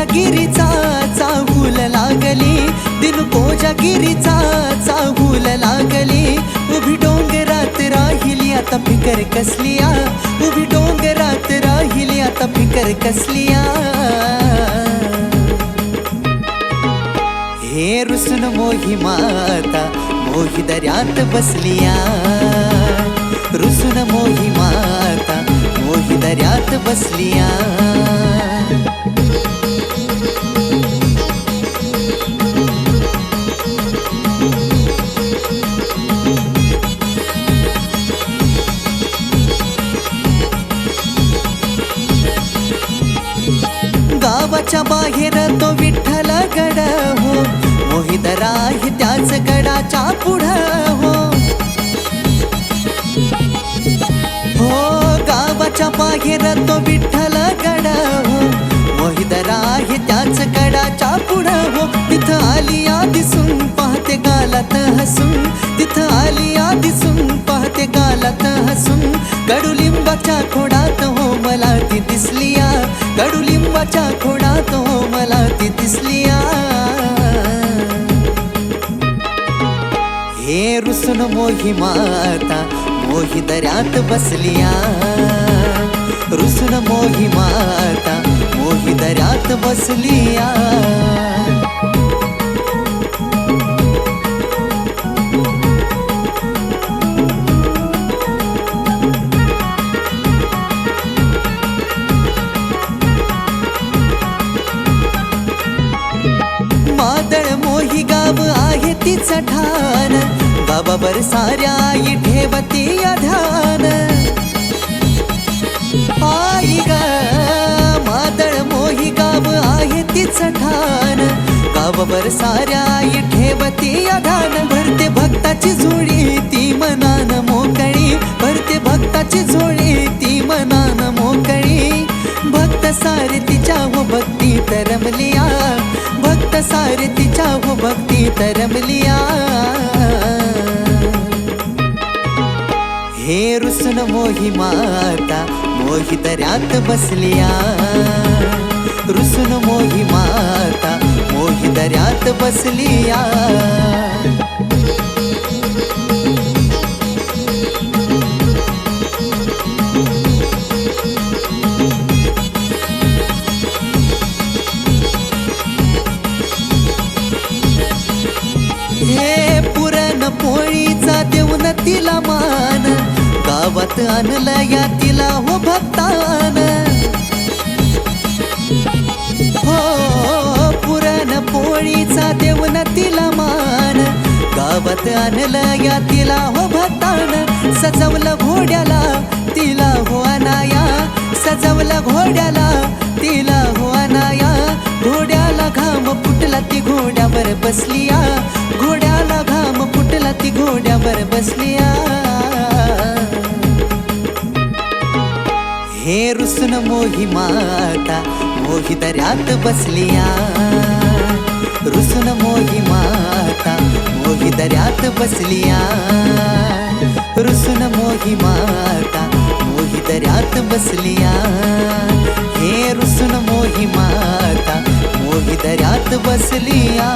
कोजागिरीचा चाहूल लागली. दिन कोजागिरीचा चाहूल लागली. उभी डोंगरात राहिली आता फिकर कसलिया. उभी डोंगरात राहिली आता फिकर कसलिया. हे रुसन मोही माता मोही दर्यात बसलिया. रुसन मोही माता मोही दर्यात बसलिया. बाहेर तो विठ्ठल गड हो मोहित राही त्याच गडाच्या पुढ हो. हो गावाच्या बाहेर तो विठ्ठल गड हो मोहित राही त्याच गडाच्या पुढ हो. तिथं आली दिसून पाहते गालात हसून. तिथं आली दिसून पाहते गालात हसून. कडुलिंबाच्या खोडात हो मला ती दिसली कडुलिंबाच्या खोडात तो मला ती दिसलिया हे रुसून मोही माता मोही दर्यात बसलिया रुसून मोही माता मोही दर्यात बसलिया मोही गाव आहे तिचं ठाण. बर साऱ्या आई ठेवती ध्यान आई ग मादळ मोही गाव आहे तिचं ठाण. बर साऱ्या आई ठेवती ध्यान भरते भक्ताची जोडी ती मनान मोकळी. भरते भक्ताची जोडी ती मनान मोकळी. भक्त सारे तिच्या हो भक्ती तरमलिया. भक्त सारे भक्ती तरमलिया हे रुसन मोही माता मोही दर्यात बसलिया रुसन मोही माता मोही दर्यात बसलिया गावात आणलं या तिला हो भक्तान हो पुरण पोळीचा देऊन तिला मान. गावात आणलं या तिला हो भक्तान सजवलं घोड्याला तिला हो अनाया सजवलं घोड्याला तिला हो अनाया घोड्याला घाम फुटला ती घोड्यावर बसलिया. रुसन मोही माता मोही दर्यात बसलिया रुसन मोही माता मोही दर्यात बसलिया रुसन मोही माता मोही दर्यात बसलिया हे रुसन मोही माता मोही दर्यात बसलिया